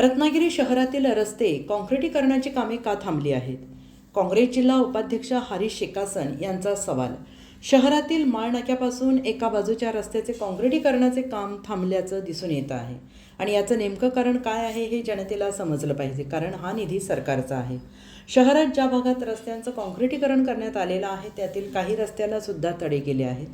रत्नागिरी शहरातील रस्ते काँक्रिटीकरणाची कामे का थांबली आहेत? काँग्रेस जिल्हा उपाध्यक्ष हरीश शेकासन यांचा सवाल. शहरातील माळनाक्यापासून एका बाजूच्या रस्त्याचे काँक्रिटीकरणाचे काम थांबल्याचं दिसून येत आहे. आणि याचं नेमकं कारण काय आहे हे जनतेला समजलं पाहिजे कारण हा निधी सरकारचा आहे. शहरात ज्या भागात रस्त्यांचं काँक्रिटीकरण करण्यात आलेलं आहे त्यातील काही रस्त्याला सुद्धा तडे गेले आहेत.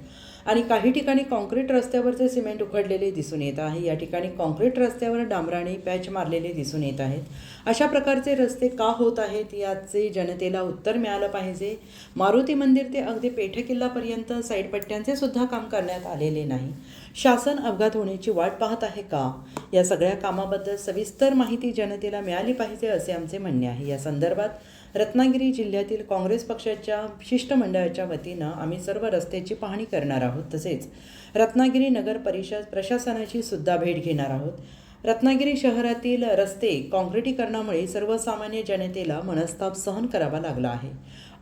आणि काही ठिकाणी काँक्रीट रस्त्यावरचे सिमेंट उखडलेले दिसून येत आहे. या ठिकाणी काँक्रीट रस्त्यावर डांबराने पॅच मारलेले दिसून येत आहेत. अशा प्रकारचे रस्ते का होत आहेत याचे जनतेला उत्तर मिळालं पाहिजे. मारुती मंदिर ते अगदी पेठ किल्लापर्यंत साईडपट्ट्यांचे सुद्धा काम करण्यात आलेले नाही. शासन अपघात होण्याची वाट पाहत आहे का? या सगळ्या कामाबद्दल सविस्तर माहिती जनतेला मिळाली पाहिजे असे आमचे म्हणणे आहे. या संदर्भात रत्नागिरी जिल्ह्यातील काँग्रेस पक्षाच्या शिष्टमंडळाच्या वतीनं आम्ही सर्व रस्त्याची पाहणी करणार आहोत. तसेच रत्नागिरी नगर परिषद प्रशासनाची सुद्धा भेट घेणार आहोत. रत्नागिरी शहरातील रस्ते काँक्रिटीकरणामुळे सर्वसामान्य जनतेला मनस्ताप सहन करावा लागला आहे.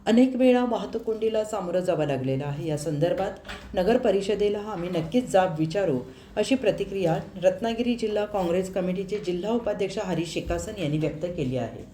अनेक वेळा वाहतूक कोंडीला सामोरं जावं लागलेलं आहे. या संदर्भात नगर परिषदेला आम्ही नक्कीच जाब विचारू अशी प्रतिक्रिया रत्नागिरी जिल्हा काँग्रेस कमिटीचे जिल्हा उपाध्यक्ष हरीश शेकासन यांनी व्यक्त केली आहे.